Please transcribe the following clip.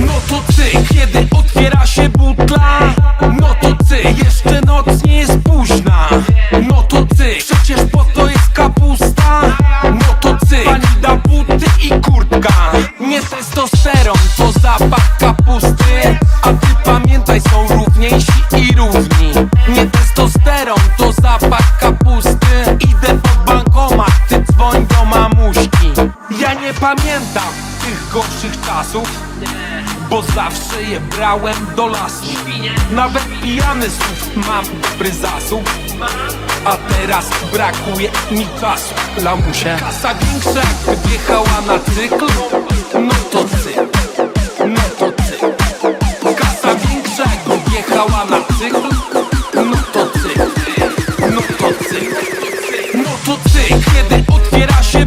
No to ty, kiedy otwiera się butla No to ty, jeszcze noc nie jest późna. No to ty, przecież po to jest kapusta. No to ty, pani da buty i kurtka. Nie testosteron, to zapach kapusty A ty pamiętaj, są równiejsi i równi. Nie testosteron, to zapach kapusty. Idę pod pamiętam tych gorszych czasów Bo zawsze je brałem do lasu. Nawet pijany słów mam dobry zasób A teraz brakuje mi czasu. Lamusie Kasa większa jakby wjechała na cykl No to cykl No to cykl Kasa większa wjechała na cykl No to cykl No to cykl No to cykl Kiedy otwiera się